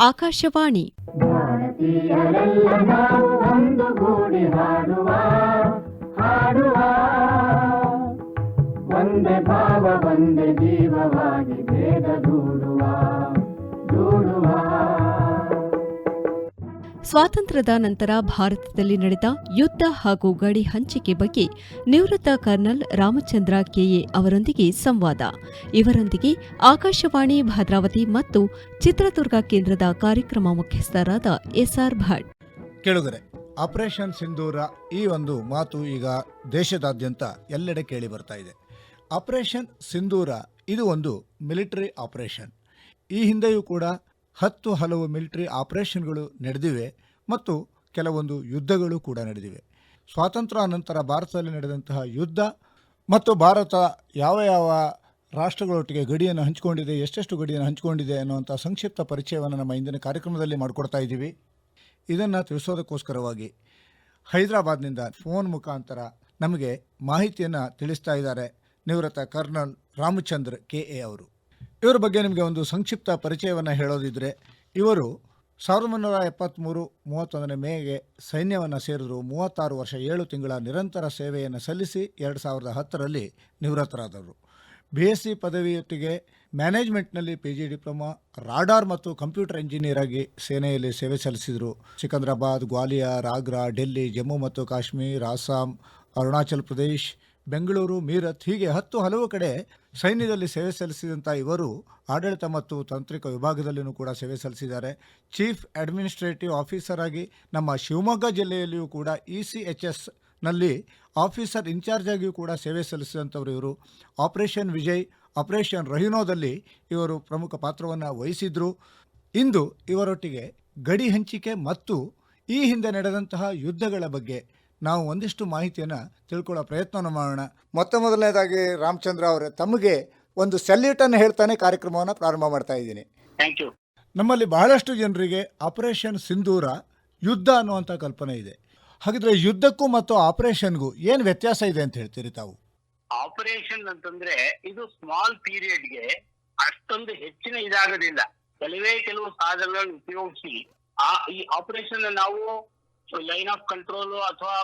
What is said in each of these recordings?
ಆಕಾಶವಾಣಿ. ಒಂದೇ ಭಾವ ಒಂದೇ ಜೀವವಾಗಿ ಭೇದ ದೂಡುವ ದೂಡುವ. ಸ್ವಾತಂತ್ರ್ಯದ ನಂತರ ಭಾರತದಲ್ಲಿ ನಡೆದ ಯುದ್ಧ ಹಾಗೂ ಗಡಿ ಹಂಚಿಕೆ ಬಗ್ಗೆ ನಿವೃತ್ತ ಕರ್ನಲ್ ರಾಮಚಂದ್ರ ಕೆಎ ಅವರೊಂದಿಗೆ ಸಂವಾದ. ಇವರೊಂದಿಗೆ ಆಕಾಶವಾಣಿ, ಭದ್ರಾವತಿ ಮತ್ತು ಚಿತ್ರದುರ್ಗ ಕೇಂದ್ರದ ಕಾರ್ಯಕ್ರಮ ಮುಖ್ಯಸ್ಥರಾದ ಎಸ್ಆರ್ ಭಟ್. ಕೇಳುಗರೆ, ಆಪರೇಷನ್ ಸಿಂಧೂರ ಈ ಒಂದು ಮಾತು ಈಗ ದೇಶದಾದ್ಯಂತ ಎಲ್ಲೆಡೆ ಕೇಳಿ ಬರ್ತಾ ಇದೆ. ಆಪರೇಷನ್ ಸಿಂಧೂರ ಇದು ಒಂದು ಮಿಲಿಟರಿ ಆಪರೇಷನ್. ಈ ಹಿಂದೆಯೂ ಕೂಡ ಹತ್ತು ಹಲವು ಮಿಲಿಟರಿ ಆಪರೇಷನ್ಗಳು ನಡೆದಿವೆ. ಮತ್ತು ಕೆಲವೊಂದು ಯುದ್ಧಗಳು ಕೂಡ ನಡೆದಿವೆ. ಸ್ವಾತಂತ್ರ್ಯ ನಂತರ ಭಾರತದಲ್ಲಿ ನಡೆದಂತಹ ಯುದ್ಧ ಮತ್ತು ಭಾರತ ಯಾವ ಯಾವ ರಾಷ್ಟ್ರಗಳೊಟ್ಟಿಗೆ ಗಡಿಯನ್ನು ಹಂಚಿಕೊಂಡಿದೆ, ಎಷ್ಟೆಷ್ಟು ಗಡಿಯನ್ನು ಹಂಚಿಕೊಂಡಿದೆ ಅನ್ನುವಂಥ ಸಂಕ್ಷಿಪ್ತ ಪರಿಚಯವನ್ನು ನಮ್ಮ ಇಂದಿನ ಕಾರ್ಯಕ್ರಮದಲ್ಲಿ ಮಾಡಿಕೊಡ್ತಾ ಇದ್ದೀವಿ. ಇದನ್ನು ತಿಳಿಸೋದಕ್ಕೋಸ್ಕರವಾಗಿ ಹೈದರಾಬಾದ್ನಿಂದ ಫೋನ್ ಮುಖಾಂತರ ನಮಗೆ ಮಾಹಿತಿಯನ್ನು ತಿಳಿಸ್ತಾ ಇದ್ದಾರೆ ನಿವೃತ್ತ ಕರ್ನಲ್ ರಾಮಚಂದ್ರ ಕೆ ಎ ಅವರು. ಇವರ ಬಗ್ಗೆ ನಿಮಗೆ ಒಂದು ಸಂಕ್ಷಿಪ್ತ ಪರಿಚಯವನ್ನು ಹೇಳೋದಿದ್ರೆ, ಇವರು ಸಾವಿರದ ಒಂಬೈನೂರ ಎಪ್ಪತ್ತ್ಮೂರು ಮೂವತ್ತೊಂದನೇ ಮೇಗೆ ಸೈನ್ಯವನ್ನು ಸೇರಿದರು ಮೂವತ್ತಾರು ವರ್ಷ ಏಳು ತಿಂಗಳ ನಿರಂತರ ಸೇವೆಯನ್ನು ಸಲ್ಲಿಸಿ ಎರಡು ಸಾವಿರದ ಹತ್ತರಲ್ಲಿ ನಿವೃತ್ತರಾದವರು. ಬಿ ಎಸ್ ಸಿ ಪದವಿಯೊತ್ತಿಗೆ ಮ್ಯಾನೇಜ್ಮೆಂಟ್ನಲ್ಲಿ ಪಿ ಜಿ ಡಿಪ್ಲೊಮಾ, ರಾಡಾರ್ ಮತ್ತು ಕಂಪ್ಯೂಟರ್ ಇಂಜಿನಿಯರ್ ಆಗಿ ಸೇನೆಯಲ್ಲಿ ಸೇವೆ ಸಲ್ಲಿಸಿದರು. ಸಿಕಂದ್ರಾಬಾದ್, ಗ್ವಾಲಿಯರ್, ಆಗ್ರಾ, ಡೆಲ್ಲಿ, ಜಮ್ಮು ಮತ್ತು ಕಾಶ್ಮೀರ್, ಅಸ್ಸಾಂ, ಅರುಣಾಚಲ್ ಪ್ರದೇಶ್, ಬೆಂಗಳೂರು, ಮೀರತ್ ಹೀಗೆ ಹತ್ತು ಹಲವು ಕಡೆ ಸೈನ್ಯದಲ್ಲಿ ಸೇವೆ ಸಲ್ಲಿಸಿದಂಥ ಇವರು ಆಡಳಿತ ಮತ್ತು ತಾಂತ್ರಿಕ ವಿಭಾಗದಲ್ಲಿಯೂ ಕೂಡ ಸೇವೆ ಸಲ್ಲಿಸಿದ್ದಾರೆ. ಚೀಫ್ ಅಡ್ಮಿನಿಸ್ಟ್ರೇಟಿವ್ ಆಫೀಸರ್ ಆಗಿ ನಮ್ಮ ಶಿವಮೊಗ್ಗ ಜಿಲ್ಲೆಯಲ್ಲಿಯೂ ಕೂಡ ಇ ಸಿ ಎಚ್ ಎಸ್ನಲ್ಲಿ ಆಫೀಸರ್ ಇನ್ಚಾರ್ಜ್ ಆಗಿಯೂ ಕೂಡ ಸೇವೆ ಸಲ್ಲಿಸಿದಂಥವರು ಇವರು. ಆಪರೇಷನ್ ವಿಜಯ್, ಆಪರೇಷನ್ ರಹಿನೋದಲ್ಲಿ ಇವರು ಪ್ರಮುಖ ಪಾತ್ರವನ್ನು ವಹಿಸಿದ್ರು. ಇಂದು ಇವರೊಟ್ಟಿಗೆ ಗಡಿ ಹಂಚಿಕೆ ಮತ್ತು ಈ ಹಿಂದೆ ನಡೆದಂತಹ ಯುದ್ಧಗಳ ಬಗ್ಗೆ ನಾವು ಒಂದಿಷ್ಟು ಮಾಹಿತಿಯನ್ನು ತಿಳ್ಕೊಳ್ಳೋ ಪ್ರಯತ್ನವನ್ನು ಮಾಡೋಣ. ಮೊತ್ತ ಮೊದಲನೇದಾಗಿ ರಾಮಚಂದ್ರ ಅವರೇ ತಮಗೆ ಒಂದು ಸೆಲ್ಯೂಟನ್ನು ಹೇಳ್ತಾನೆ ಕಾರ್ಯಕ್ರಮವನ್ನು ಪ್ರಾರಂಭ ಮಾಡ್ತಾ ಇದ್ದೀನಿ. ಥ್ಯಾಂಕ್ ಯು ನಮ್ಮಲ್ಲಿ ಬಹಳಷ್ಟು ಜನರಿಗೆ ಆಪರೇಷನ್ ಸಿಂಧೂರ ಯುದ್ಧ ಅನ್ನುವಂಥ ಕಲ್ಪನೆ ಇದೆ. ಹಾಗಿದ್ರೆ ಯುದ್ಧಕ್ಕೂ ಮತ್ತು ಆಪರೇಷನ್ಗೂ ಏನು ವ್ಯತ್ಯಾಸ ಇದೆ ಅಂತ ಹೇಳ್ತೀರಿ ತಾವು? ಆಪರೇಷನ್ ಅಂತಂದ್ರೆ ಇದು ಸ್ಮಾಲ್ ಪೀರಿಯಡ್ಗೆ ಅಷ್ಟೊಂದು ಹೆಚ್ಚಿನ ಇದಾಗೋದಿಲ್ಲ. ಕೆಲವೇ ಕೆಲವು ಸಾಧನಗಳನ್ನು ಉಪಯೋಗಿಸಿ ಆ ಈ ಆಪರೇಷನ್ ನಾವು ಲೈನ್ ಆಫ್ ಕಂಟ್ರೋಲ್ ಅಥವಾ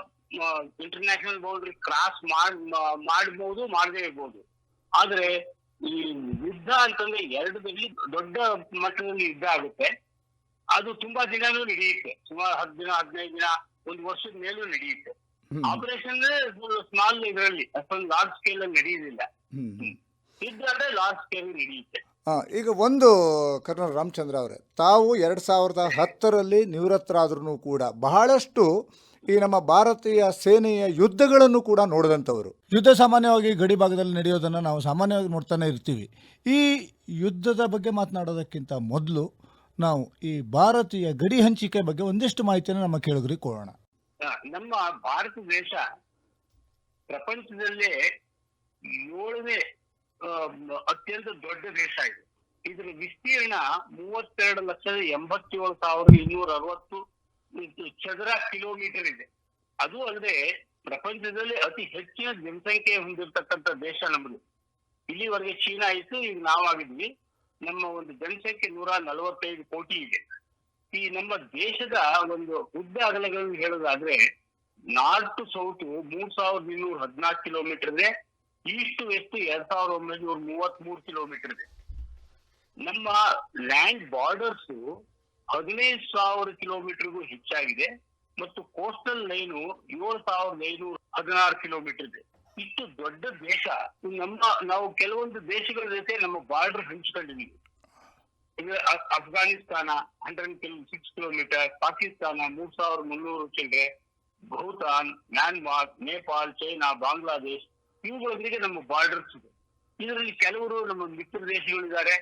ಇಂಟರ್ನ್ಯಾಷನಲ್ ಬೌಂಡ್ರಿ ಕ್ರಾಸ್ ಮಾಡಬಹುದು ಮಾಡದೇ ಇರ್ಬೋದು. ಆದ್ರೆ ಈ ಯುದ್ಧ ಅಂತಂದ್ರೆ ಎರಡರಲ್ಲಿ ದೊಡ್ಡ ಮಟ್ಟದಲ್ಲಿ ಯುದ್ಧ ಆಗುತ್ತೆ. ಅದು ತುಂಬಾ ದಿನನೂ ನಡೆಯುತ್ತೆ. ಸುಮಾರು ಹತ್ತು ದಿನ ಹದಿನೈದು ದಿನ ಒಂದು ವರ್ಷದ ಮೇಲೂ ನಡೆಯುತ್ತೆ. ಆಪರೇಷನ್ ಸ್ಮಾಲ್ ಇದರಲ್ಲಿ ಅಷ್ಟೊಂದು ಲಾರ್ಜ್ ಸ್ಕೇಲ್ ಅಲ್ಲಿ ನಡೆಯುವುದಿಲ್ಲ. ಯುದ್ಧ ಅಂದ್ರೆ ಲಾರ್ಜ್ ಸ್ಕೇಲ್ ನಡೆಯುತ್ತೆ. ಈಗ ಒಂದು ಕರ್ನಲ್ ರಾಮಚಂದ್ರ ಅವರೇ, ತಾವು ಎರಡು ಸಾವಿರದ ಹತ್ತರಲ್ಲಿ ನಿವೃತ್ತರಾದ್ರೂ ಕೂಡ ಬಹಳಷ್ಟು ಈ ನಮ್ಮ ಭಾರತೀಯ ಸೇನೆಯ ಯುದ್ಧಗಳನ್ನು ಕೂಡ ನೋಡಿದಂಥವರು. ಯುದ್ಧ ಸಾಮಾನ್ಯವಾಗಿ ಗಡಿ ಭಾಗದಲ್ಲಿ ನಡೆಯೋದನ್ನು ನಾವು ಸಾಮಾನ್ಯವಾಗಿ ನೋಡ್ತಾನೆ ಇರ್ತೀವಿ. ಈ ಯುದ್ಧದ ಬಗ್ಗೆ ಮಾತನಾಡೋದಕ್ಕಿಂತ ಮೊದಲು ನಾವು ಈ ಭಾರತೀಯ ಗಡಿ ಹಂಚಿಕೆ ಬಗ್ಗೆ ಒಂದಿಷ್ಟು ಮಾಹಿತಿಯನ್ನು ನಮ್ಮ ಕೇಳಿದ್ರಿ ಕೊಡೋಣ. ನಮ್ಮ ಭಾರತ ದೇಶ ಪ್ರಪಂಚದಲ್ಲೇ ಏಳನೇ ಅತ್ಯಂತ ದೊಡ್ಡ ದೇಶ ಇದು. ಇದರ ವಿಸ್ತೀರ್ಣ ಮೂವತ್ತೆರಡು ಲಕ್ಷದ ಎಂಬತ್ತೇಳು ಸಾವಿರದ ಇನ್ನೂರ ಅರವತ್ತು ಚದರ ಕಿಲೋಮೀಟರ್ ಇದೆ. ಅದು ಅಲ್ಲದೆ ಪ್ರಪಂಚದಲ್ಲಿ ಅತಿ ಹೆಚ್ಚಿನ ಜನಸಂಖ್ಯೆ ಹೊಂದಿರತಕ್ಕಂತ ದೇಶ ನಮ್ಮದು. ಇಲ್ಲಿವರೆಗೆ ಚೀನಾ ಇತ್ತು, ಈಗ ನಾವಾಗಿದ್ವಿ. ನಮ್ಮ ಒಂದು ಜನಸಂಖ್ಯೆ ನೂರ ನಲವತ್ತೈದು ಕೋಟಿ ಇದೆ. ಈ ನಮ್ಮ ದೇಶದ ಒಂದು ಉದ್ದ ಅಗಲಗಳನ್ನು ಹೇಳೋದಾದ್ರೆ ನಾರ್ಟ್ ಸೌತ್ ಮೂರ್ ಸಾವಿರದ ಇನ್ನೂರ ಹದಿನಾಲ್ಕು ಕಿಲೋಮೀಟರ್ ಇದೆ. ಈಸ್ಟ್ ವೆಸ್ಟ್ ಎರಡ್ ಸಾವಿರದ ಒಂಬೈನೂರ ಮೂವತ್ತ್ ಮೂರು ಕಿಲೋಮೀಟರ್ ಇದೆ. ನಮ್ಮ ಲ್ಯಾಂಡ್ ಬಾರ್ಡರ್ಸ್ ಹದಿನೈದು ಸಾವಿರ ಕಿಲೋಮೀಟರ್ಗೂ ಹೆಚ್ಚಾಗಿದೆ ಮತ್ತು ಕೋಸ್ಟಲ್ ಲೈನು ಏಳು ಸಾವಿರದ ಐನೂರ ಹದಿನಾರು ಕಿಲೋಮೀಟರ್ ಇದೆ. ಇಷ್ಟು ದೊಡ್ಡ ದೇಶ ನಮ್ಮ, ನಾವು ಕೆಲವೊಂದು ದೇಶಗಳ ಜೊತೆ ನಮ್ಮ border ಹಂಚಿಕೊಂಡಿದ್ದೀವಿ. Afghanistan hundred kilo six kilometre Pakistan, ಮೂರ್ ಸಾವಿರದ ಮುನ್ನೂರು ಚಿಲ್ಲರೆ ಭೂತಾನ್, ಮ್ಯಾನ್ಮಾರ್, ನೇಪಾಳ್, ಚೈನಾ, ಬಾಂಗ್ಲಾದೇಶ್ ಇವುಗಳೊಂದಿಗೆ ನಮ್ಮ ಬಾರ್ಡರ್ಸ್ ಇದೆ. ಇದರಲ್ಲಿ ಕೆಲವರು ನಮ್ಮ ಮಿತ್ರ ದೇಶಗಳಿದ್ದಾರೆ,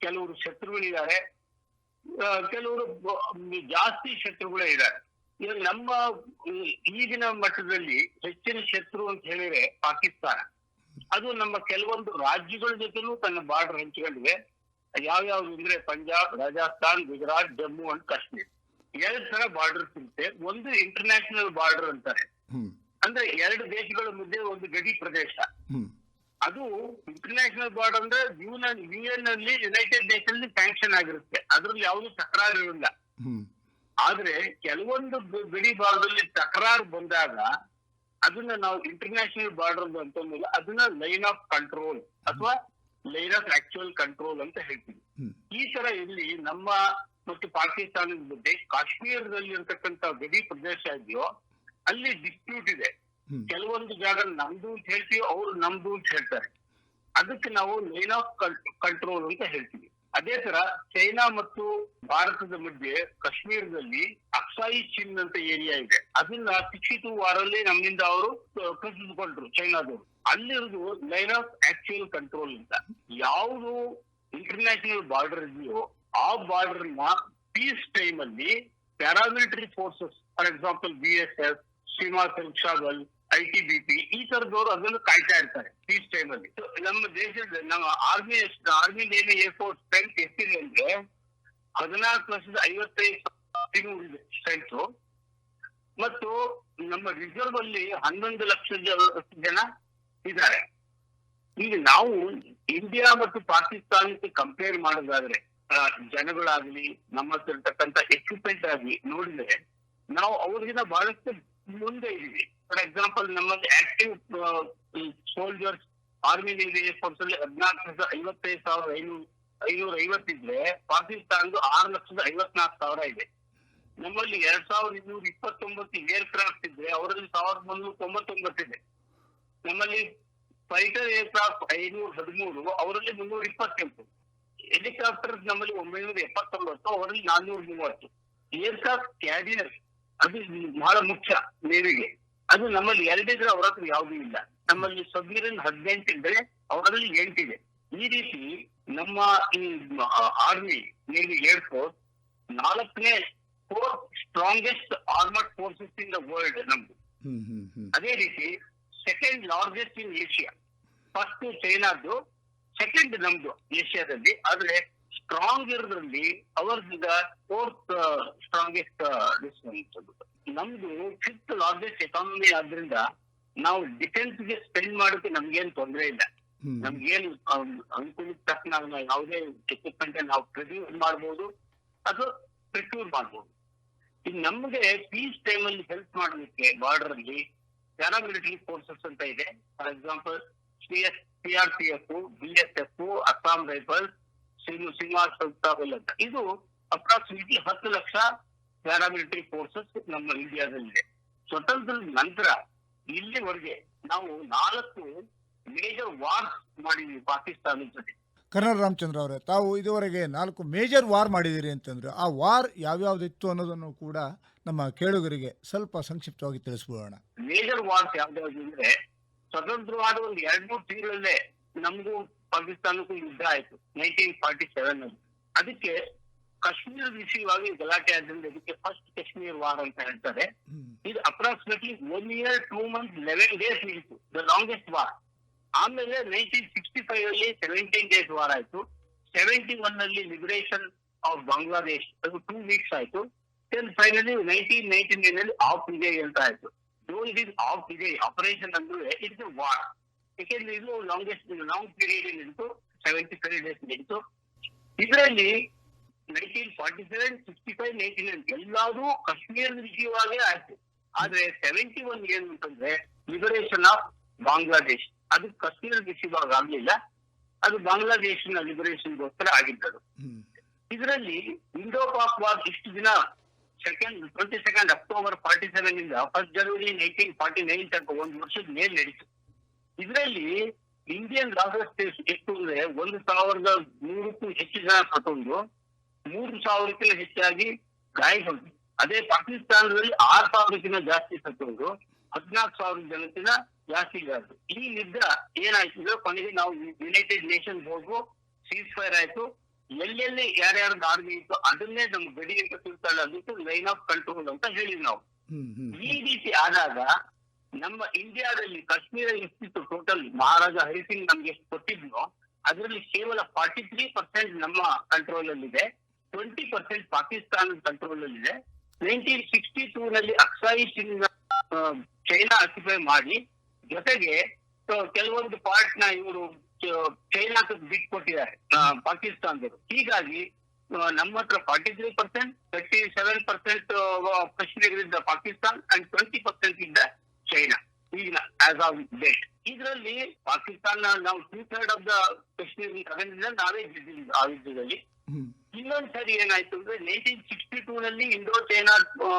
ಕೆಲವರು ಶತ್ರುಗಳಿದ್ದಾರೆ ಕೆಲವರು ಜಾಸ್ತಿ ಶತ್ರುಗಳೇ ಇದ್ದಾರೆ. ಈಗ ನಮ್ಮ ಈಗಿನ ಮಟ್ಟದಲ್ಲಿ ಹೆಚ್ಚಿನ ಶತ್ರು ಅಂತ ಹೇಳಿದ್ರೆ ಪಾಕಿಸ್ತಾನ. ಅದು ನಮ್ಮ ಕೆಲವೊಂದು ರಾಜ್ಯಗಳ ಜೊತೆನೂ ತನ್ನ ಬಾರ್ಡರ್ ಹಂಚಿಕೊಂಡಿದೆ. ಯಾವ್ಯಾವ್ದು ಅಂದ್ರೆ ಪಂಜಾಬ್, ರಾಜಸ್ಥಾನ್, ಗುಜರಾತ್, ಜಮ್ಮು ಅಂಡ್ ಕಾಶ್ಮೀರ್. ಎರಡ್ ತರ ಬಾರ್ಡರ್ಸ್ ಇರುತ್ತೆ ಒಂದು ಇಂಟರ್ನ್ಯಾಷನಲ್ ಬಾರ್ಡರ್ ಅಂತಾರೆ. ಅಂದ್ರೆ ಎರಡು ದೇಶಗಳ ಮಧ್ಯೆ ಒಂದು ಗಡಿ ಪ್ರದೇಶ. ಅದು ಇಂಟರ್ನ್ಯಾಷನಲ್ ಬಾರ್ಡರ್ ಅಂದ್ರೆ ಯುಎನ್ ಅಲ್ಲಿ ಯುನೈಟೆಡ್ ನೇಷನ್ ಸ್ಯಾಂಕ್ಷನ್ ಆಗಿರುತ್ತೆ. ಅದ್ರಲ್ಲಿ ಯಾವುದು ತಕರಾರು ಇರಲ್ಲ ಆದ್ರೆ ಕೆಲವೊಂದು ಗಡಿ ಭಾಗದಲ್ಲಿ ತಕರಾರು ಬಂದಾಗ ಅದನ್ನ ನಾವು ಇಂಟರ್ನ್ಯಾಷನಲ್ ಬಾರ್ಡರ್ ಅಂತ ಅದನ್ನ ಲೈನ್ ಆಫ್ ಕಂಟ್ರೋಲ್ ಅಥವಾ ಲೈನ್ ಆಫ್ ಆಕ್ಚುಯಲ್ ಕಂಟ್ರೋಲ್ ಅಂತ ಹೇಳ್ತೀವಿ. ಈ ತರ ಇಲ್ಲಿ ನಮ್ಮ ಮತ್ತು ಪಾಕಿಸ್ತಾನದ ಮಧ್ಯೆ ಕಾಶ್ಮೀರದಲ್ಲಿ ಇರತಕ್ಕಂತ ಗಡಿ ಪ್ರದೇಶ ಇದೆಯೋ ಅಲ್ಲಿ ಡಿಸ್ಪ್ಯೂಟ್ ಇದೆ. ಕೆಲವೊಂದು ಜಾಗ ನಮ್ದು ಅಂತ ಹೇಳ್ತೀವಿ ಅವ್ರು ನಮ್ದು ಅಂತ ಹೇಳ್ತಾರೆ. ಅದಕ್ಕೆ ನಾವು ಲೈನ್ ಆಫ್ ಕಂಟ್ರೋಲ್ ಅಂತ ಹೇಳ್ತೀವಿ. ಅದೇ ತರ ಚೈನಾ ಮತ್ತು ಭಾರತದ ಮಧ್ಯೆ ಕಾಶ್ಮೀರದಲ್ಲಿ ಅಕ್ಸಾಯಿ ಚಿನ್ ಅಂತ ಏರಿಯಾ ಇದೆ. ಅದನ್ನ ಶಿಕ್ಷಿತ ವಾರಲ್ಲಿ ನಮ್ಮಿಂದ ಅವರು ಕಸಿದುಕೊಂಡ್ರು ಚೈನಾದವರು. ಅಲ್ಲಿರೋದು ಲೈನ್ ಆಫ್ ಆಕ್ಚುಯಲ್ ಕಂಟ್ರೋಲ್ ಅಂತ. ಯಾವುದು ಇಂಟರ್ನ್ಯಾಷನಲ್ ಬಾರ್ಡರ್ ಇದೆಯೋ ಆ ಬಾರ್ಡರ್ನ ಪೀಸ್ ಟೈಮ್ ಅಲ್ಲಿ paramilitary forces for example B S F Seema Surakshabal I T B P, ಈ ತರದವರು ಅದನ್ನು ಕಾಯ್ತಾ ಇರ್ತಾರೆ ಪೀಸ್ ಟೈಮ್ ನಮ್ಮ ದೇಶದ, ನಮ್ಮ army army navy air force strength ಎಷ್ಟಿದೆ ಅಂದ್ರೆ ಹದಿನಾಲ್ಕು ವರ್ಷದ ಐವತ್ತೈದು ಸ್ಟ್ರೆಂತ್ ಮತ್ತು ನಮ್ಮ ರಿಸರ್ವ್ ಅಲ್ಲಿ ಹನ್ನೊಂದು ಲಕ್ಷ ಜನ ಇದ್ದಾರೆ. ಈಗ ನಾವು ಇಂಡಿಯಾ ಮತ್ತು ಪಾಕಿಸ್ತಾನಕ್ಕೆ ಕಂಪೇರ್ ಮಾಡೋದಾದ್ರೆ ಜನಗಳಾಗ್ಲಿ, ನಮ್ಮ ಹತ್ರ ಇರ್ತಕ್ಕಂಥ ಎಕ್ವಿಪ್ಮೆಂಟ್ ಆಗಲಿ ನೋಡಿದ್ರೆ, ನಾವು ಅವ್ರಿಗಿಂತ ಬಹಳಷ್ಟು ಮುಂದೆ ಇದೀವಿ ಫಾರ್ ಎಕ್ಸಾಂಪಲ್ ನಮ್ಮಲ್ಲಿ ಆಕ್ಟಿವ್ ಸೋಲ್ಜರ್ಸ್ ಆರ್ಮಿ ಇದೆ. ಫೋರ್ಸ್ ಅಲ್ಲಿ ಹದಿನಾಲ್ಕು ಲಕ್ಷದ ಐವತ್ತೈದು ಸಾವಿರದ ಐನೂರು ಐನೂರ ಐವತ್ತಿದ್ರೆ ಪಾಕಿಸ್ತಾನದ ಆರು ಲಕ್ಷದ ಐವತ್ನಾಲ್ಕು ಸಾವಿರ ಇದೆ. ನಮ್ಮಲ್ಲಿ ಎರಡ್ ಸಾವಿರದ ಇನ್ನೂರ ಇಪ್ಪತ್ತೊಂಬತ್ತು ಏರ್ ಕ್ರಾಫ್ಟ್ ಇದ್ರೆ ಅವರಲ್ಲಿ ಸಾವಿರದ ಮುನ್ನೂರ ತೊಂಬತ್ತೊಂಬತ್ತು ಇದೆ. ನಮ್ಮಲ್ಲಿ ಫೈಟರ್ ಏರ್ಕ್ರಾಫ್ಟ್ ಐನೂರ ಹದಿಮೂರು, ಅವರಲ್ಲಿ ಮುನ್ನೂರ ಇಪ್ಪತ್ತೆಂಟು. ಹೆಲಿಕಾಪ್ಟರ್ ನಮ್ಮಲ್ಲಿ ಒಂಬೈನೂರ ಎಪ್ಪತ್ತೊಂಬತ್ತು, ಅವರಲ್ಲಿ ನಾನ್ನೂರ ಮೂವತ್ತು. ಏರ್ಕ್ರಾಫ್ಟ್ ಕ್ಯಾರಿಯರ್ ಅದು ಬಹಳ ಮುಖ್ಯ ಮೇವಿಗೆ. ಅದು ನಮ್ಮಲ್ಲಿ ಎರಡಿದ್ರೆ ಅವರ ಹತ್ರ ಯಾವುದೂ ಇಲ್ಲ. ನಮ್ಮಲ್ಲಿ ಸಬ್ಮಿರನ್ ಹದಿನೆಂಟು ಇದ್ರೆ ಅವರಲ್ಲಿ ಎಂಟಿದೆ ಈ ರೀತಿ ನಮ್ಮ ಈ ಆರ್ಮಿ ನೇವಿ ಏರ್ಫೋರ್ಸ್ ನಾಲ್ಕನೇ four strongest armoured forces in the world ನಮ್ದು. ಅದೇ ರೀತಿ second largest in Asia first ಚೈನಾದ್ದು second ನಮ್ದು ಏಷ್ಯಾದಲ್ಲಿ ಆದ್ರೆ ಸ್ಟ್ರಾಂಗ್ ಇರೋದ್ರಲ್ಲಿ ದ ಫೋರ್ತ್ ಸ್ಟ್ರಾಂಗೆಸ್ಟ್ ನಮ್ದು ಫಿಫ್ತ್ ಲಾರ್ಜೆಸ್ಟ್ ಎಕಾನಮಿ ಆದ್ರಿಂದ ನಾವು ಡಿಫೆನ್ಸ್ಗೆ ಸ್ಪೆಂಡ್ ಮಾಡೋಕೆ ನಮ್ಗೇನ್ ತೊಂದರೆ ಇಲ್ಲ. ನಮ್ಗೇನ್ ಅನುಕೂಲಕ್ಕೆ ತಕ್ಕ ನಾವು ಯಾವುದೇ ಎಕ್ವಿಪ್ಮೆಂಟ್ ನಾವು ಪ್ರೊಡ್ಯೂಸ್ ಮಾಡ್ಬೋದು ಅಥವಾ ಪ್ರಿಕ್ಯೂರ್ ಮಾಡ್ಬೋದು. ಈಗ ನಮ್ಗೆ ಪೀಸ್ ಟೈಮ್ ಅಲ್ಲಿ ಹೆಲ್ಪ್ ಮಾಡಲಿಕ್ಕೆ ಬಾರ್ಡರ್ ಅಲ್ಲಿ ಪ್ಯಾರಾಮಿಲಿಟರಿ ಫೋರ್ಸಸ್ ಅಂತ ಇದೆ. For example C S C R P F B S F Assam Rifles ಸಂಸ್ಥಾಬಲ್ ಅಂತ ಇದು ಅಪ್ರಾಕ್ಸಿಮೇಟ್ಲಿ ಹತ್ತು ಲಕ್ಷ ಪ್ಯಾರಾಮಿಲಿಟರಿ ಫೋರ್ಸಸ್ ನಮ್ಮ ಇಂಡಿಯಾದಲ್ಲಿದೆ. ಸ್ವತಂತ್ರದ ನಂತರ ಇಲ್ಲಿವರೆಗೆ ನಾವು ನಾಲ್ಕು ಮೇಜರ್ ವಾರ್ ಮಾಡಿದ್ವಿ ಪಾಕಿಸ್ತಾನ ಜೊತೆ. ಕರ್ನಲ್ ರಾಮಚಂದ್ರ ಅವರೇ ತಾವು ಇದುವರೆಗೆ ನಾಲ್ಕು ಮೇಜರ್ ವಾರ್ ಮಾಡಿದಿರಿ ಅಂತಂದ್ರೆ ಆ ವಾರ್ ಯಾವ್ಯಾವ್ದಿತ್ತು ಅನ್ನೋದನ್ನು ಕೂಡ ನಮ್ಮ ಕೇಳುಗರಿಗೆ ಸ್ವಲ್ಪ ಸಂಕ್ಷಿಪ್ತವಾಗಿ ತಿಳಿಸ್ಬಿಡೋಣ ಮೇಜರ್ ವಾರ್ಸ್ ಯಾವ್ದಾವ್ದು ಅಂದ್ರೆ ಸ್ವತಂತ್ರವಾದ ಒಂದು ಎರಡ್ ಮೂರು ತಿಂಗಳಲ್ಲೇ ನಮಗೂ ಪಾಕಿಸ್ತಾನಕ್ಕೂ ಯುದ್ಧ ಆಯ್ತು ನೈನ್ಟೀನ್ ಫಾರ್ಟಿ ಸೆವೆನ್ ಅಲ್ಲಿ. ಅದಕ್ಕೆ ಕಾಶ್ಮೀರ ವಿಷಯವಾಗಿ ಗಲಾಟೆ ಆದ್ರಿಂದ ಇದಕ್ಕೆ ಫಸ್ಟ್ ಕಾಶ್ಮೀರ್ ವಾರ್ ಅಂತ ಹೇಳ್ತಾರೆ. ಇದು approximately one year two month eleven days ಇತ್ತು ದ ಲಾಂಗೆಸ್ಟ್ ವಾರ್ ಆಮೇಲೆ ನೈನ್ಟೀನ್ ಸಿಕ್ಸ್ಟಿ ಫೈವ್ ಅಲ್ಲಿ ಸೆವೆಂಟೀನ್ ಡೇಸ್ ವಾರ್ ಆಯ್ತು. ಸೆವೆಂಟಿ ಒನ್ ಅಲ್ಲಿ ಲಿಬರೇಷನ್ ಆಫ್ ಬಾಂಗ್ಲಾದೇಶ್ ಅದು ಟೂ ವೀಕ್ಸ್ ಆಯ್ತು. Then finally nineteen ninety nine ಅಲ್ಲಿ ಆಫ್ ವಿಜಯ್ ಅಂತ ಆಯ್ತು. Done is of Vijay operation ಅಂದ್ರೆ ಇಟ್ಸ್ ವಾರ್ ಯಾಕೆಂದ್ರೆ ಇದು ಲಾಂಗೆಸ್ಟ್ ಲಾಂಗ್ ಪೀರಿಯಡ್ ನಡೀತು ಸೆವೆಂಟಿ ಫೈವ್ ಡೇಸ್ ನಡೀತು ಇದರಲ್ಲಿ nineteen forty seven sixty five ninety nine ಎಲ್ಲಾರು ಕಾಶ್ಮೀರದ ವಿಷಯವಾಗೇ ಆಯ್ತು. ಆದ್ರೆ ಸೆವೆಂಟಿ ಒನ್ ಏನು ಅಂತಂದ್ರೆ ಲಿಬರೇಷನ್ ಆಫ್ ಬಾಂಗ್ಲಾದೇಶ್ ಅದು ಕಾಶ್ಮೀರದ ವಿಷಯವಾಗಿ ಆಗ್ಲಿಲ್ಲ. ಅದು ಬಾಂಗ್ಲಾದೇಶನ ಲಿಬರೇಷನ್ಗೋಸ್ಕರ ಆಗಿದ್ದದು. ಹ್ಮ್. ಇದರಲ್ಲಿ ಇಂಡೋ ಪಾಕ್ ವಾರ್ ಇಷ್ಟು ದಿನ second twenty second October forty seven ಇಂದ first January nineteen forty nine ತನಕ ಒಂದು ವರ್ಷದ ಮೇಲೆ ನಡೀತು. ಇದರಲ್ಲಿ ಇಂಡಿಯನ್ ರಾಷ್ಟ್ರ ಎಷ್ಟು ಅಂದ್ರೆ ಒಂದು ಸಾವಿರದ ನೂರಕ್ಕೂ ಹೆಚ್ಚು ಜನ ಕಟ್ಕೊಂಡು ಮೂರು ಸಾವಿರಕ್ಕಿಂತ ಹೆಚ್ಚಾಗಿ ಗಾಯಗೊಂಡು ಅದೇ ಪಾಕಿಸ್ತಾನದಲ್ಲಿ ಆರು ಸಾವಿರಕ್ಕಿಂತ ಜಾಸ್ತಿ ಸತ್ತೊಂದು ಹದಿನಾಲ್ಕು ಸಾವಿರ ಜನಕ್ಕಿಂತ ಜಾಸ್ತಿ ಗಾಯಗಳು ಈ ನಿದ್ದ ಏನಾಯ್ತು ಕೊನೆಗೆ ನಾವು ಯುನೈಟೆಡ್ ನೇಷನ್ ಹೋಗು ಸೀಸ್ ಫೈರ್ ಆಯ್ತು. ಎಲ್ಲೆಲ್ಲಿ ಯಾರ್ಯಾರ್ದು ಆರ್ಮಿ ಇತ್ತು ಅದನ್ನೇ ನಮ್ಮ ಗಡಿ ಅಂತ ಅದಕ್ಕೆ ಲೈನ್ ಆಫ್ ಕಂಟ್ರೋಲ್ ಅಂತ ಹೇಳಿದ್ವಿ ನಾವು. ಈ ರೀತಿ ಆದಾಗ ನಮ್ಮ ಇಂಡಿಯಾದಲ್ಲಿ ಕಾಶ್ಮೀರ ಇನ್ಸ್ಟಿಟ್ಯೂಟ್ ಟೋಟಲ್ ಮಹಾರಾಜ ಹರಿಸಿಂಗ್ ನಮ್ಗೆ ಎಷ್ಟು ಕೊಟ್ಟಿದ್ನೋ, ಅದರಲ್ಲಿ ಕೇವಲ ಫಾರ್ಟಿ ತ್ರೀ ಪರ್ಸೆಂಟ್ ನಮ್ಮ ಕಂಟ್ರೋಲ್ ಅಲ್ಲಿದೆ. ಟ್ವೆಂಟಿ ಪರ್ಸೆಂಟ್ ಪಾಕಿಸ್ತಾನ ಕಂಟ್ರೋಲ್ ಅಲ್ಲಿದೆ. ನೈನ್ಟೀನ್ ಸಿಕ್ಸ್ಟಿ ಟೂ ನಲ್ಲಿ ಅಕ್ಸಾಯಿ ಸಿಂಗ್ ಚೈನಾ ಆಕ್ಯುಪೈ ಮಾಡಿ, ಜೊತೆಗೆ ಕೆಲವೊಂದು ಪಾರ್ಟ್ನ ಇವರು ಚೈನಾ ಬಿಟ್ಕೊಟ್ಟಿದ್ದಾರೆ ಪಾಕಿಸ್ತಾನದವರು. ಹೀಗಾಗಿ ನಮ್ಮ ಹತ್ರ forty three percent thirty seven percent ಕಾಶ್ಮೀರದಿಂದ ಪಾಕಿಸ್ತಾನ್ ಅಂಡ್ ಟ್ವೆಂಟಿ ಪರ್ಸೆಂಟ್ ಇದ್ದ ಚೈನಾ ಈಗ ಆಸ್ ಆಫ್ ಡೇಟ್ ಇದರಲ್ಲಿ ಪಾಕಿಸ್ತಾನ ನಾವು two third of the Kashmir ತಗೊಂಡಿದ್ದ ನಾವೇ ಗೆದ್ದಿದ್ದು ಆ ಯುದ್ಧದಲ್ಲಿ. ಇನ್ನೊಂದ್ ಸರಿ ಏನಾಯ್ತು ಅಂದ್ರೆ ನೈನ್ಟೀನ್ ಸಿಕ್ಸ್ಟಿ ಟೂ ನಲ್ಲಿ ಇಂಡೋ ಚೈನಾ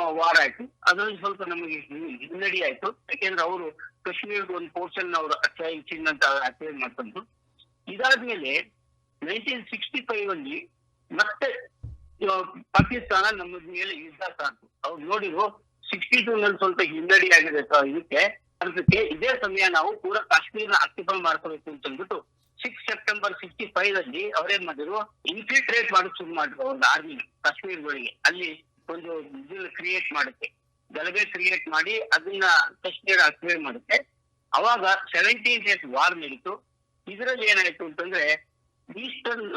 ವಾರ್ ಆಯ್ತು. ಅದರಲ್ಲಿ ಸ್ವಲ್ಪ ನಮಗೆ ಹಿನ್- ಹಿನ್ನಡಿ ಆಯ್ತು. ಯಾಕೆಂದ್ರೆ ಅವರು ಕಾಶ್ಮೀರದ ಒಂದು ಪೋರ್ಷನ್ ಅವರು ಚಿನ್ ಅಂತ ಅಕ್ವೈರ್ ಮಾಡ್ಕೊಂಡು ಇದಾದ್ಮೇಲೆ ನೈನ್ಟೀನ್ ಸಿಕ್ಸ್ಟಿ ಫೈವ್ ಅಲ್ಲಿ ಮತ್ತೆ ಪಾಕಿಸ್ತಾನ ನಮ್ಮ ಮೇಲೆ ಯುದ್ಧ ಸಾಕು ಅವ್ರು ನೋಡಿದ್ರು ಸಿಕ್ಸ್ಟಿ ಟೂ ನಲ್ಲಿ ಸ್ವಲ್ಪ ಹಿನ್ನಡಿ ಆಗಿದೆ ಸೊ ಇದಕ್ಕೆ. ಅದಕ್ಕೆ ಇದೇ ಸಮಯ ನಾವು ಪೂರಾ ಕಾಶ್ಮೀರನ ಆಕ್ಯುಪೈ ಮಾಡ್ಕೋಬೇಕು ಅಂತ ಅಂದ್ಬಿಟ್ಟು ಸಿಕ್ಸ್ ಸೆಪ್ಟೆಂಬರ್ ಸಿಕ್ಸ್ಟಿ ಫೈವ್ ಅಲ್ಲಿ ಅವ್ರೇನ್ ಮಾಡಿದ್ರು? ಇನ್ಫಿಲ್ಟ್ರೇಟ್ ಮಾಡಕ್ ಶುರು ಮಾಡಿದ್ರು ಒಂದು ಆರ್ಮಿ ಕಾಶ್ಮೀರ್ಗಳಿಗೆ. ಅಲ್ಲಿ ಒಂದು ಕ್ರಿಯೇಟ್ ಮಾಡುತ್ತೆ. ಗಲಭೆ ಕ್ರಿಯೇಟ್ ಮಾಡಿ ಅದನ್ನ ಕಾಶ್ಮೀರ ಆಕ್ಯುಪೈ ಮಾಡುತ್ತೆ. ಅವಾಗ ಸೆವೆಂಟೀನ್ ಡೇಸ್ ವಾರ್ ನಡೀತು. ಇದರಲ್ಲಿ ಏನಾಯ್ತು ಅಂತಂದ್ರೆ, ಈಸ್ಟರ್ನ್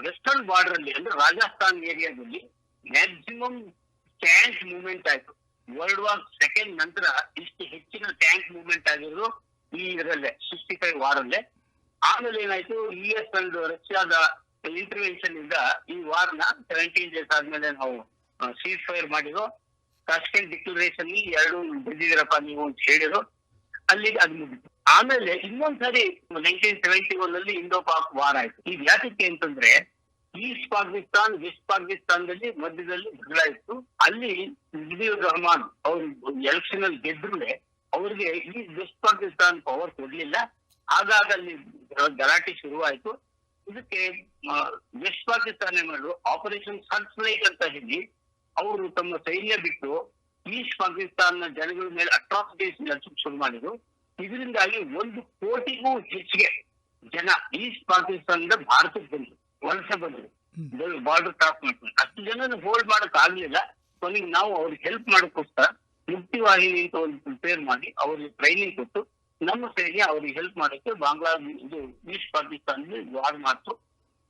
ವೆಸ್ಟರ್ನ್ ಬಾರ್ಡರ್ ಅಲ್ಲಿ, ಅಂದ್ರೆ ರಾಜಸ್ಥಾನ್ ಏರಿಯಾದಲ್ಲಿ ಮ್ಯಾಕ್ಸಿಮಮ್ ಟ್ಯಾಂಕ್ ಮೂವ್ಮೆಂಟ್ ಆಯ್ತು. ವರ್ಲ್ಡ್ ವಾರ್ ಸೆಕೆಂಡ್ ನಂತರ ಇಷ್ಟು ಹೆಚ್ಚಿನ ಟ್ಯಾಂಕ್ ಮೂವ್ಮೆಂಟ್ ಆಗಿರೋದು ಈ ಇದರಲ್ಲೇ ಸಿಕ್ಸ್ಟಿ ಫೈವ್ ವಾರ್ ಅಲ್ಲೇ ಆಮೇಲೆ ಏನಾಯ್ತು ಯು ಎಸ್ ರಷ್ಯಾದ ಇಂಟರ್ವೆನ್ಷನ್ ಇಂದ ಈ ವಾರ್ನ ಸೆವೆಂಟೀನ್ ಡೇಸ್ ಆದ್ಮೇಲೆ ನಾವು ಸೀಸ್ ಫೈರ್ ಮಾಡಿರೋ ಕಾಶ್ಮೀರ್ ಡಿಕ್ಲರೇಷನ್ ಎರಡು ಬಿದ್ದಿದ್ದೀರಪ್ಪ ನೀವು ಅಂತ ಹೇಳಿದ್ರು. ಅಲ್ಲಿ ಅದು ಮುಗಿತು. ಆಮೇಲೆ ಇನ್ನೊಂದ್ಸರಿ ನೈನ್ಟೀನ್ ಸೆವೆಂಟಿ ಒನ್ ಅಲ್ಲಿ ಇಂಡೋ ಪಾಕ್ ವಾರ್ ಆಯ್ತು. ಈಗ ಯಾತಕ್ಕೆ ಅಂತಂದ್ರೆ ಈಸ್ಟ್ ಪಾಕಿಸ್ತಾನ್, ವೆಸ್ಟ್ ಪಾಕಿಸ್ತಾನದಲ್ಲಿ ಮಧ್ಯದಲ್ಲಿ ಬದಲಾಯಿತು ಅಲ್ಲಿ ಮುಜಿಬುರ್ ರಹಮಾನ್ ಅವರು ಎಲೆಕ್ಷನ್ ಅಲ್ಲಿ ಗೆದ್ರೆ ಅವ್ರಿಗೆ ಈ ವೆಸ್ಟ್ ಪಾಕಿಸ್ತಾನ್ ಪವರ್ ಕೊಡ್ಲಿಲ್ಲ. ಆಗಾಗ ಅಲ್ಲಿ ಗಲಾಟೆ ಶುರುವಾಯ್ತು. ಇದಕ್ಕೆ ವೆಸ್ಟ್ ಪಾಕಿಸ್ತಾನ ಏನ್ ಆಪರೇಷನ್ ಸರ್ಚ್ ಲೈಟ್ ಅಂತ ಹೇಳಿ, ಅವರು ತಮ್ಮ ಸೈನ್ಯ ಬಿಟ್ಟು ಈಸ್ಟ್ ಪಾಕಿಸ್ತಾನ ಜನಗಳ ಮೇಲೆ ಅಟ್ರಾಸಿಟೀಸ್ ನಡೆಸಕ್ ಶುರು ಮಾಡಿದ್ರು. ಇದರಿಂದಾಗಿ ಒಂದು ಕೋಟಿಗೂ ಹೆಚ್ಚಿಗೆ ಜನ ಈಸ್ಟ್ ಪಾಕಿಸ್ತಾನದ ಭಾರತಕ್ಕೆ ಬಂದ್ರು. ವಲಸೆ ಬಂದ್ರು. ಬಾರ್ಡರ್ ಕ್ರಾಸ್ ಮಾಡ್ಕೊಂಡು ಅಷ್ಟು ಜನ ಹೋಲ್ಡ್ ಮಾಡಕ್ ಆಗ್ಲಿಲ್ಲ. ಕೊನೆಗೆ ನಾವು ಅವ್ರಿಗೆ ಹೆಲ್ಪ್ ಮಾಡಕ್ಕೋಸ್ಕರ ಮುಕ್ತಿ ವಾಹಿನಿ ಅಂತ ಒಂದು ಪ್ರಿಪೇರ್ ಮಾಡಿ ಅವ್ರಿಗೆ ಟ್ರೈನಿಂಗ್ ಕೊಟ್ಟು ನಮ್ಮ ಸೈಡ್ಗೆ ಅವ್ರಿಗೆ ಹೆಲ್ಪ್ ಮಾಡಕ್ಕೆ ಬಾಂಗ್ಲಾ ಇದು ಈಸ್ಟ್ ಪಾಕಿಸ್ತಾನದಲ್ಲಿ ವಾರ್ ಮಾಡ್ತು.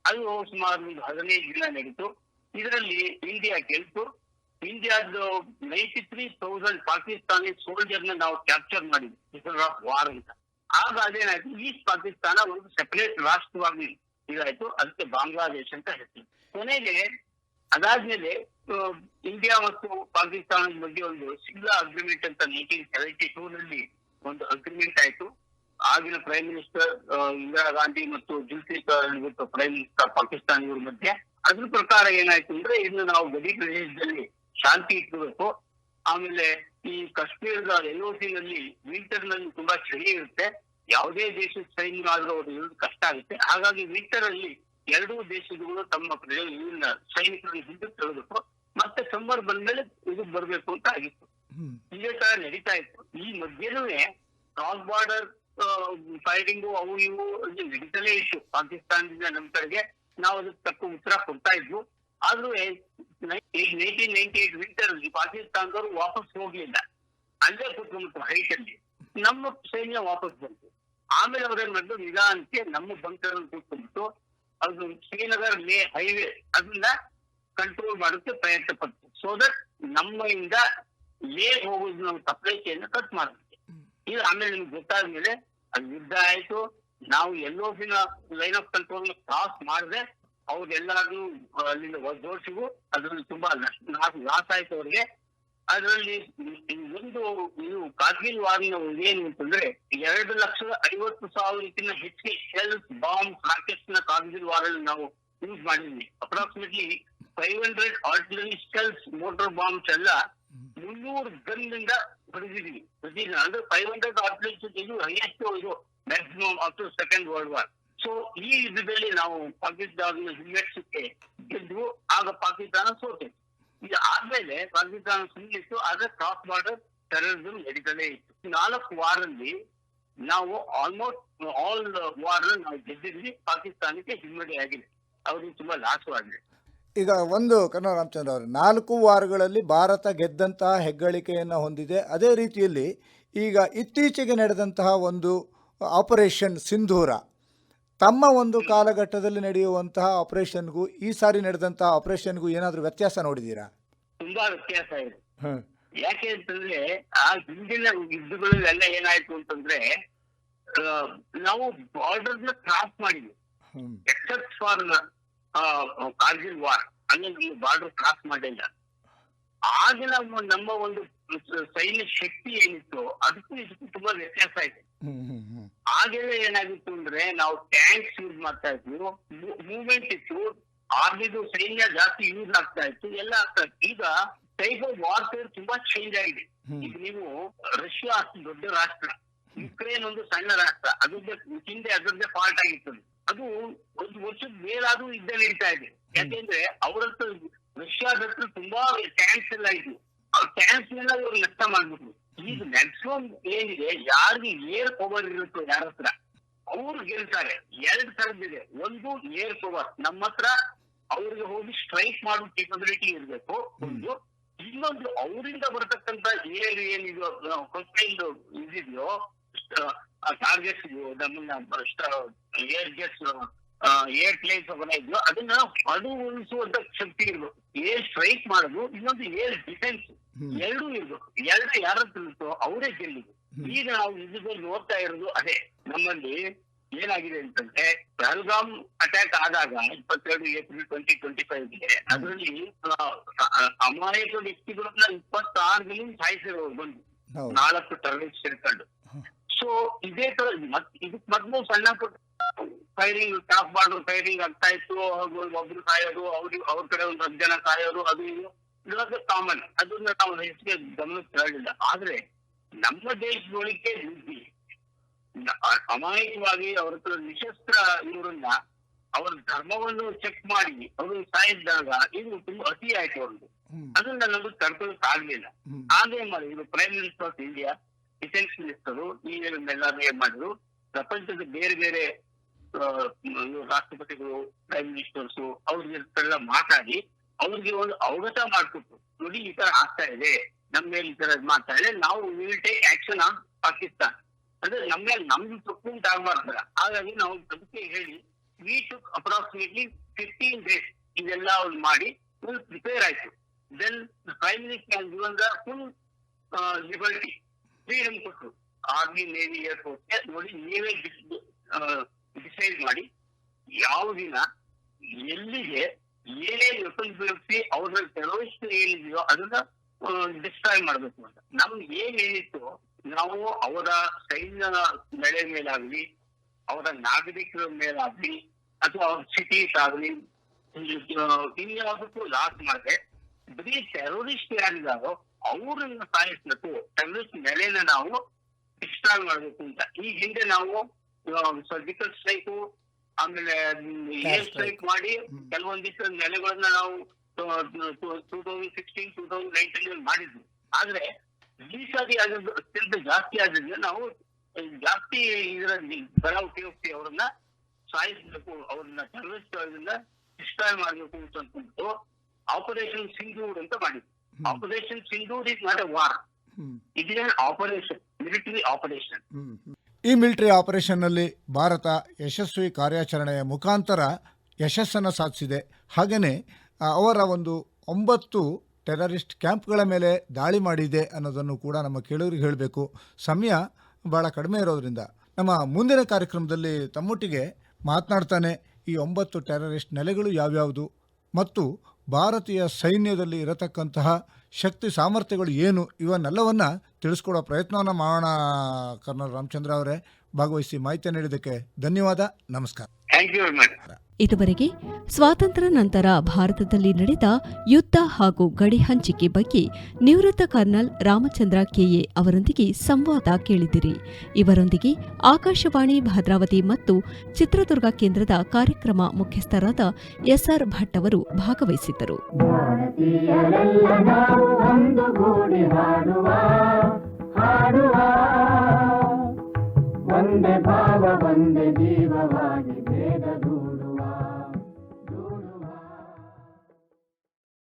ಅದು ಸುಮಾರು ಒಂದು ಹದಿನೈದು ದಿನ ನಡೀತು. ಇದರಲ್ಲಿ ಇಂಡಿಯಾ ಗೆಲ್ತು ಇಂಡಿಯಾದ ನೈಂಟಿ ತ್ರೀ ತೌಸಂಡ್ ಪಾಕಿಸ್ತಾನಿ ಸೋಲ್ಜರ್ನ ನಾವು ಕ್ಯಾಪ್ಚರ್ ಮಾಡಿದ್ವಿ. ಆಫ್ ವಾರ್ ಅಂತ. ಆಗ ಅದೇನಾಯ್ತು? ಈಸ್ಟ್ ಪಾಕಿಸ್ತಾನ ಒಂದು ಸೆಪರೇಟ್ ರಾಷ್ಟ್ರವಾಗಿ ಇದಾಯ್ತು ಅದಕ್ಕೆ ಬಾಂಗ್ಲಾದೇಶ್ ಅಂತ ಹೇಳ್ತೀವಿ ಕೊನೆಗೆ, ಅದಾದ್ಮೇಲೆ ಇಂಡಿಯಾ ಮತ್ತು ಪಾಕಿಸ್ತಾನದ ಮಧ್ಯೆ ಒಂದು ಸಿಗ್ಲಾ ಅಗ್ರಿಮೆಂಟ್ ಅಂತ ನೈನ್ಟೀನ್ ಸೆವೆಂಟಿ ಟೂ ನಲ್ಲಿ ಒಂದು ಅಗ್ರಿಮೆಂಟ್ ಆಯ್ತು. ಆಗಿನ ಪ್ರೈಮ್ ಮಿನಿಸ್ಟರ್ ಇಂದಿರಾ ಗಾಂಧಿ ಮತ್ತು ಜುಲ್ಫಿಕರ್ ಪ್ರೈಮ್ ಮಿನಿಸ್ಟರ್ ಪಾಕಿಸ್ತಾನ ಇವ್ರ ಮಧ್ಯೆ, ಅದ್ರ ಪ್ರಕಾರ ಏನಾಯ್ತು ಅಂದ್ರೆ ಇನ್ನು ನಾವು ಗಡಿ ಪ್ರದೇಶದಲ್ಲಿ ಶಾಂತಿ ಇಟ್ಕೋಬೇಕು. ಆಮೇಲೆ ಈ ಕಾಶ್ಮೀರದ ಎಲ್ನಲ್ಲಿ ವಿಂಟರ್ನಲ್ಲಿ ತುಂಬಾ ಚಳಿ ಇರುತ್ತೆ. ಯಾವುದೇ ದೇಶದ ಸೈನ್ಯ ಆದ್ರೂ ಅವ್ರು ಇರೋದು ಕಷ್ಟ ಆಗುತ್ತೆ. ಹಾಗಾಗಿ ವಿಂಟರ್ ಅಲ್ಲಿ ಎರಡೂ ದೇಶಗಳು ತಮ್ಮ ಪ್ರಜೆ- ಇವನ್ನ ಸೈನಿಕರನ್ನು ಹಿಂದೆ ತಳ್ಳಬೇಕು ಮತ್ತೆ ಸಮ್ಮರ್ ಬಂದ್ಮೇಲೆ ಇದು ಬರಬೇಕು ಅಂತ ಆಗಿತ್ತು. ಇದೇ ತರ ನಡೀತಾ ಇತ್ತು. ಈ ಮಧ್ಯನೂ ಕ್ರಾಸ್ ಬಾರ್ಡರ್ ಫೈರಿಂಗು ಅವು ಇವು ನಡೀತಲೇ ಇತ್ತು. ಪಾಕಿಸ್ತಾನದಿಂದ ನಮ್ಮ ಕಡೆಗೆ ನಾವು ಅದಕ್ಕೆ ತಕ್ಕ ಉತ್ತರ ಕೊಡ್ತಾ ಇದ್ವು. ಆದ್ರೂ ನೈನ್ಟೀನ್ ನೈನ್ಟಿ ಏಟ್ ವಿಂಟರ್ ಅಲ್ಲಿ ಪಾಕಿಸ್ತಾನದವರು ವಾಪಸ್ ಹೋಗ್ಲಿಲ್ಲ. ಅಲ್ಲೇ ಕೂತ್ಕೊಂಡ್ಬಿಟ್ರು ಹೈಟ್ ಅಲ್ಲಿ. ನಮ್ಮ ಸೈನ್ಯ ವಾಪಸ್ ಬಂತು. ಆಮೇಲೆ ಅವ್ರೇನ್ ಮಾಡಿದ್ರು? ನಿಧಾನಕ್ಕೆ ನಮ್ಮ ಬಂಕರ್ ಕೂತ್ಕೊಂಡ್ಬಿಟ್ಟು ಅದು ಶ್ರೀನಗರ್ ಲೇ ಹೈವೇ ಅದನ್ನ ಕಂಟ್ರೋಲ್ ಮಾಡೋಕೆ ಪ್ರಯತ್ನ ಪಡ್ತು ಸೊ ದಟ್ ನಮ್ಮಿಂದ ಲೇ ಹೋಗೋದು ನಮ್ಮ ಸಪ್ಲೈ ಚೈನ್ ಕಟ್ ಮಾಡುತ್ತೆ ಇದು ಆಮೇಲೆ ನಿಮ್ಗೆ ಗೊತ್ತಾದ್ಮೇಲೆ ಅದು ಯುದ್ಧ ಆಯ್ತು. ನಾವು ಎಲ್ಲೋಸಿನ ಲೈನ್ ಆಫ್ ಕಂಟ್ರೋಲ್ ಕ್ರಾಸ್ ಮಾಡಿದ್ರೆ ಅವ್ರೆಲ್ಲಾರು ಅಲ್ಲಿಂದ ಜೋಡಿಸಿಗೂ ಅದ್ರಲ್ಲಿ ತುಂಬಾ ಲಾಸ್ ಆಯ್ತು ಅವ್ರಿಗೆ. ಅದರಲ್ಲಿ ಒಂದು ಇದು ಕಾರ್ಗಿಲ್ ವಾರ್ನ ಏನು ಅಂತಂದ್ರೆ ಎರಡು ಲಕ್ಷದ ಐವತ್ತು ಸಾವಿರಕ್ಕಿಂತ ಹೆಚ್ಚಿಗೆ ಶೆಲ್ ಬಾಂಬ್ ರಾಕೆಟ್ಸ್ನ ಕಾರ್ಗಿಲ್ ವಾರ್ ಅಲ್ಲಿ ನಾವು ಯೂಸ್ ಮಾಡಿದ್ವಿ. Approximately five hundred artillery shells mortar bombs ಎಲ್ಲ ಮುನ್ನೂರು ಗನ್ನಿಂದ ಹೊಡೆದಿದ್ವಿ ಪ್ರತಿದಿನ ಅಂದ್ರೆ ಫೈವ್ ಹಂಡ್ರೆಡ್ ಆರ್ಟಿಲರಿ ಇದು ಹೈಯೆಸ್ಟ್ ಇದು maximum after second world war so ಈ ಯುದ್ಧದಲ್ಲಿ ನಾವು ಪಾಕಿಸ್ತಾನ ಹಿಮ್ಮೆಟ್ಸಕ್ಕೆ ಗೆದ್ದು, ಆಗ ಪಾಕಿಸ್ತಾನ ಸೋತೆ ಇದು ಆದ್ಮೇಲೆ ಪಾಕಿಸ್ತಾನ ಸುಮ್ಮನಿತ್ತು ಆದ್ರೆ ಕ್ರಾಸ್ ಬಾರ್ಡರ್ ಟೆರರಿಸಂ ನಡೀತಲೇ ಇತ್ತು. ನಾಲ್ಕು ವಾರಲ್ಲಿ ನಾವು ಆಲ್ಮೋಸ್ಟ್ ಆಲ್ ವಾರ್ ನಾವು ಗೆದ್ದಿದ್ವಿ, ಪಾಕಿಸ್ತಾನಕ್ಕೆ ಹಿಮ್ಮಡಿ ಆಗಿದೆ. ಅವ್ರಿಗೆ ತುಂಬಾ ಲಾಸ್ ಆಗಿದೆ ಈಗ ಒಂದು ಕನ್ನಡ ರಾಮಚಂದ್ರ ಅವರು, ನಾಲ್ಕು ವಾರಗಳಲ್ಲಿ ಭಾರತ ಗೆದ್ದಂತಹ ಹೆಗ್ಗಳಿಕೆಯನ್ನು ಹೊಂದಿದೆ. ಅದೇ ರೀತಿಯಲ್ಲಿ ಈಗ ಇತ್ತೀಚೆಗೆ ನಡೆದಂತಹ ಒಂದು ಆಪರೇಷನ್ ಸಿಂಧೂರ ತಮ್ಮ ಒಂದು ಕಾಲಘಟ್ಟದಲ್ಲಿ ನಡೆಯುವಂತಹ ಆಪರೇಷನ್ಗೂ ಈ ಸಾರಿ ನಡೆದಂತಹ ಆಪರೇಷನ್ಗೂ ಏನಾದರೂ ವ್ಯತ್ಯಾಸ ನೋಡಿದೀರಾ? ತುಂಬಾ ವ್ಯತ್ಯಾಸ ಇದೆ. ಹ್ಮ್ ಯಾಕೆ ಅಂತಂದ್ರೆ ಆ ಹಿಂದಿನ ಎಲ್ಲ ಏನಾಯ್ತು ಅಂತಂದ್ರೆ ನಾವು ಬಾರ್ಡರ್ನ ಕ್ರಾಸ್ ಮಾಡಿದ್ವಿ. Hmm. Except for Kargil war ಅಲ್ಲಿ ಬಾರ್ಡರ್ ಕ್ರಾಸ್ ಮಾಡಿಲ್ಲ. ಆಗ ನಮ್ಮ ನಮ್ಮ ಒಂದು ಸೈನ್ಯ ಶಕ್ತಿ ಏನಿತ್ತು ಅದಕ್ಕೂ ಇದಕ್ಕೂ ತುಂಬಾ ವ್ಯತ್ಯಾಸ ಇದೆ. ಹ್ಮ್ ಹ್ಮ್ ಹ್ಮ್. ಆಗೆಲ್ಲ ಏನಾಗಿತ್ತು ಅಂದ್ರೆ ನಾವು ಟ್ಯಾಂಕ್ಸ್ ಯೂಸ್ ಮಾಡ್ತಾ ಇದ್ವಿ. ಮೂವ್ಮೆಂಟ್ ಇತ್ತು. ಆರ್ಮಿದು ಸೈನ್ಯ ಜಾಸ್ತಿ ಯೂಸ್ ಆಗ್ತಾ ಇತ್ತು. ಎಲ್ಲ ಆಗ್ತಾ ಇತ್ತು. ಈಗ ಸೈಬರ್ ವಾರ್ಫೇರ್ ತುಂಬಾ ಚೇಂಜ್ ಆಗಿದೆ. ಈಗ ನೀವು ರಷ್ಯಾ ಅಷ್ಟು ದೊಡ್ಡ ರಾಷ್ಟ್ರ. ಯುಕ್ರೇನ್ ಒಂದು ಸಣ್ಣ ರಾಷ್ಟ್ರ. ಅದ್ರದ್ದೇ ಹಿಂದೆ ಅದರದ್ದೇ ಫಾಲ್ಟ್ ಆಗಿತ್ತು. ಅದು. ಒಂದು ವರ್ಷದ ಮೇಲಾದ್ರೂ ಇದ್ದ ನಡೀತಾ ಇದೆ. ಯಾಕೆಂದ್ರೆ ಅವ್ರ ಹತ್ರ ರಷ್ಯಾದ ಹತ್ರ ತುಂಬಾ ಟ್ಯಾಂಕ್ಸ್ ಎಲ್ಲ ಇದ್ವು. ಟ್ಯಾಂಕ್ಸ್ ಎಲ್ಲ ಇವ್ರು ನಷ್ಟ ಮಾಡ್ಬಿಟ್ರು. ಈಗ ಮ್ಯಾಕ್ಸಿಮಮ್ ಏನಿದೆ ಯಾರಿಗೆ ಏರ್ ಪವರ್ ಇರುತ್ತೋ ಯಾರ ಹತ್ರ ಅವ್ರು ಗೆಲ್ತಾರೆ. ಎರಡ್ ತರದಿದೆ ಒಂದು ಏರ್ ಪವರ್ ನಮ್ಮ ಹತ್ರ ಅವ್ರಿಗೆ ಹೋಗಿ ಸ್ಟ್ರೈಕ್ ಮಾಡೋ ಕೆಪಬಿಲಿಟಿ ಇರಬೇಕು. ಒಂದು ಇನ್ನೊಂದು ಅವರಿಂದ ಬರತಕ್ಕಂತ ಏರ್ ಏನಿದೆಯೋ ಕೊಚ್ಚೈದು ಇದಿದೆಯೋ ಟಾರ್ಗೆಟ್ಸ್ ನಮ್ಮನ್ನ ಏರ್ ಗೆಸ್ ಏರ್ ಪ್ಲೇಸ್ ಇದೆಯೋ ಅದನ್ನ ಅದು ಉಳಿಸುವಂತ ಶಕ್ತಿ ಇರ್ಬೇಕು. ಏರ್ ಸ್ಟ್ರೈಕ್ ಮಾಡೋದು ಇನ್ನೊಂದು ಏರ್ ಡಿಫೆನ್ಸ್. ಎರಡೂ ಇದು. ಎರಡು ಯಾರ ಇರುತ್ತೋ ಅವರೇ ಗೆಲ್ಲುದು ಈಗ ನಾವು ನಿಜದಲ್ಲಿ ನೋಡ್ತಾ ಇರೋದು ಅದೇ. ನಮ್ಮಲ್ಲಿ ಏನಾಗಿದೆ ಅಂತಂದ್ರೆ ಪಹಲ್ಗಾಮ್ ಅಟ್ಯಾಕ್ ಆದಾಗ ಇಪ್ಪತ್ತೆರಡು ಏಪ್ರಿಲ್ ಟ್ವೆಂಟಿ ಟ್ವೆಂಟಿ ಫೈವ್ಗೆ ಅದರಲ್ಲಿ ಅಮಾಯಕ ವ್ಯಕ್ತಿಗಳನ್ನ ಇಪ್ಪತ್ತಾರು ಜನ ಸಾಯಿಸಿರೋರು ಬಂದು ನಾಲ್ಕು ಟರ್ನಿಂಗ್ ಸೇರ್ಕೊಂಡು ಸೊ ಇದೇ ತರ ಮತ್ ಇದಕ್ ಮೊದಲು ಸಣ್ಣ ಪುಟ್ಟ ಫೈರಿಂಗ್ ಟಾಪ್ ಮಾಡೋ ಫೈರಿಂಗ್ ಆಗ್ತಾ ಇತ್ತು. ಹಾಗೂ ಒಬ್ರು ಸಾಯೋದು ಅವ್ರಿಗೆ ಅವ್ರ ಕಡೆ ಒಂದು ಹತ್ತು ಜನ ಸಾಯೋದು ಅದು ಇದೆಲ್ಲ ಕಾಮನ್ ಅದನ್ನ ನಾವು ಹೆಚ್ಚಿಗೆ ಗಮನಿಸಲಿಲ್ಲ ತರಲಿಲ್ಲ. ಆದ್ರೆ ನಮ್ಮ ದೇಶದೊಳಗೆ ನುಗ್ಗಿ ಅಮಾಯಕವಾಗಿ ಅವ್ರ ಹತ್ರ ನಿಶಸ್ತ್ರ ಇವರನ್ನ ಅವರ ಧರ್ಮವನ್ನು ಚೆಕ್ ಮಾಡಿ ಅವರು ಸಾಯಿದ್ದಾಗ ಇದು ತುಂಬಾ ಅತಿ ಆಯ್ತು ಅವ್ರದ್ದು ಅದನ್ನ ನಮ್ಗೆ ತಡ್ಕೊಳಕ್ ಆಗ್ಲಿಲ್ಲ. ಆದ್ರೆ ಇದು prime minister of India defence minister ಈ ಏನ್ ಮಾಡಿದ್ರು? ಪ್ರಪಂಚದ ಬೇರೆ ಬೇರೆ ರಾಷ್ಟ್ರಪತಿಗಳು ಪ್ರೈಮ್ ಮಿನಿಸ್ಟರ್ಸ್ ಅವ್ರಿಗೆಲ್ಲ ಮಾತಾಡಿ ಅವ್ರಿಗೆ ಒಂದು ಅವಗತ ಮಾಡ್ಕೊಟ್ರು. ನೋಡಿ, ಈ ತರ ಆಗ್ತಾ ಇದೆ. ನಮ್ಮ ಮೇಲೆ ಈ ತರ ಮಾಡ್ತಾ ಇದೆ. ನಾವು will take action on Pakistan ಅಂದ್ರೆ ನಮ್ಮ ಮೇಲೆ ನಮ್ದು ತಪ್ಪು ಆಗ್ಬಾರ್ದಲ್ಲ. ಹಾಗಾಗಿ ನಾವು ಅದಕ್ಕೆ ಹೇಳಿ we took approximately fifteen days ಇದೆಲ್ಲ ಅವ್ರು ಮಾಡಿ ಫುಲ್ ಪ್ರಿಪೇರ್ ಆಯ್ತು. Then prime minister given the full liberty freedom ಕೊಟ್ಟು ಆರ್ಮಿ ನೇವಿ ಇಯರ್ ಫೋರ್ಸ್ ನೋಡಿ, ನೀವೇ ಡಿಸೈಡ್ ಮಾಡಿ, ಯಾವ ದಿನ ಎಲ್ಲಿಗೆ ಏನೇನ್ ವೆಪನ್ಸ್ ಅವ್ರ ಟೆರೋರಿಸ್ಟ್ ಏನಿದೆಯೋ ಅದನ್ನ ಡಿಸ್ಟ್ರಾಯ್ ಮಾಡ್ಬೇಕು ಅಂತ. ನಮ್ಗೆ ಏನ್ ಏನಿತ್ತು, ನಾವು ಅವರ ಸೈನ್ಯ ನೆಲೆ ಮೇಲಾಗ್ಲಿ, ಅವರ ನಾಗರಿಕರ ಮೇಲಾಗ್ಲಿ, ಅಥವಾ ಅವ್ರ ಸಿಟೀಸ್ ಆಗ್ಲಿ ಇನ್ಯಾವುದಕ್ಕೂ ಲಾಸ್ ಮಾಡಿದೆ, ಬರೀ ಟೆರೋರಿಸ್ಟ್ ಯಾರಿದಾರೋ, ಅವ್ರನ್ನ ಸಾಯಿಸ್ಬೇಕು ಟೆರರಿಸ್ಟ್ ನೆಲೆನ ನಾವು ಡಿಸ್ಟ್ರಾಯ್ ಮಾಡ್ಬೇಕು ಅಂತ. ಈ ಹಿಂದೆ ನಾವು ಸರ್ಜಿಕಲ್ ಸ್ಟ್ರೈಕು ಆಮೇಲೆ ಏರ್. ಸ್ಟ್ರೈಕ್ ಮಾಡಿ. ಕೆಲವೊಂದಿಷ್ಟು ನೆಲೆಗಳನ್ನ ನಾವು two thousand sixteen two thousand nineteen ಮಾಡಿದ್ವಿ ಆದ್ರೆ ಈ ಆಗಿದ್ದು ಆಗೋದು ಅತ್ಯಂತ ಜಾಸ್ತಿ ಆದ್ರಿಂದ ನಾವು ಜಾಸ್ತಿ ಇದರಲ್ಲಿ ಬರ ಉಪಯೋಗಿಸಿ ಅವರನ್ನ ಸಾಯಿಸ್ಬೇಕು ಅವ್ರನ್ನ ಟೆರರಿಸ್ಟ್ ಅವರಿಂದ ಡಿಸ್ಟ್ರಾಯ್ ಮಾಡ್ಬೇಕು ಅಂತ ಅಂದ್ಕೊಂಡು ಆಪರೇಷನ್ ಸಿಂಧೂರ್ ಅಂತ ಮಾಡಿದ್ವಿ operation Sindoor is not a war it is operation military operation. ಈ ಮಿಲಿಟರಿ ಆಪರೇಷನ್ನಲ್ಲಿ ಭಾರತ ಯಶಸ್ವಿ ಕಾರ್ಯಾಚರಣೆಯ ಮುಖಾಂತರ ಯಶಸ್ಸನ್ನು ಸಾಧಿಸಿದೆ. ಹಾಗೆಯೇ ಅವರ ಒಂದು ಒಂಬತ್ತು ಟೆರರಿಸ್ಟ್ ಕ್ಯಾಂಪ್ಗಳ ಮೇಲೆ ದಾಳಿ ಮಾಡಿದೆ ಅನ್ನೋದನ್ನು ಕೂಡ ನಮ್ಮ ಕೇಳೋರಿಗೆ ಹೇಳಬೇಕು. ಸಮಯ ಭಾಳ ಕಡಿಮೆ ಇರೋದರಿಂದ. ನಮ್ಮ ಮುಂದಿನ ಕಾರ್ಯಕ್ರಮದಲ್ಲಿ ತಮ್ಮೊಟ್ಟಿಗೆ ಮಾತನಾಡ್ತಾನೆ ಈ ಒಂಬತ್ತು ಟೆರರಿಸ್ಟ್ ನೆಲೆಗಳು ಯಾವ್ಯಾವುದು ಮತ್ತು ಭಾರತೀಯ ಸೈನ್ಯದಲ್ಲಿ ಇರತಕ್ಕಂತಹ ಶಕ್ತಿ ಸಾಮರ್ಥ್ಯಗಳು ಏನು ಇವನ್ನೆಲ್ಲವನ್ನು ತಿಳಿಸ್ಕೊಡೋ ಪ್ರಯತ್ನವನ್ನು ಮಾಡೋಣ, ಕರ್ನಲ್ ರಾಮಚಂದ್ರ ಅವರೇ. ಭಾಗವಹಿಸಿ ಮಾಹಿತಿ ನೀಡಿದ್ದಕ್ಕೆ ಧನ್ಯವಾದ, ನಮಸ್ಕಾರ. ಥ್ಯಾಂಕ್ ಯು ವೆರಿ ಮಚ್ ಇದುವರೆಗೆ ಸ್ವಾತಂತ್ರ್ಯ ನಂತರ ಭಾರತದಲ್ಲಿ ನಡೆದ ಯುದ್ಧ ಹಾಗೂ ಗಡಿ ಹಂಚಿಕೆ ಬಗ್ಗೆ ನಿವೃತ್ತ ಕರ್ನಲ್ ರಾಮಚಂದ್ರ ಕೆಎ ಅವರೊಂದಿಗೆ ಸಂವಾದ ಕೇಳಿದಿರಿ. ಇವರೊಂದಿಗೆ ಆಕಾಶವಾಣಿ ಭದ್ರಾವತಿ ಮತ್ತು ಚಿತ್ರದುರ್ಗ ಕೇಂದ್ರದ ಕಾರ್ಯಕ್ರಮ ಮುಖ್ಯಸ್ಥರಾದ ಎಸ್ಆರ್ ಭಟ್ ಅವರು ಭಾಗವಹಿಸಿದ್ದರು. ಭಾವ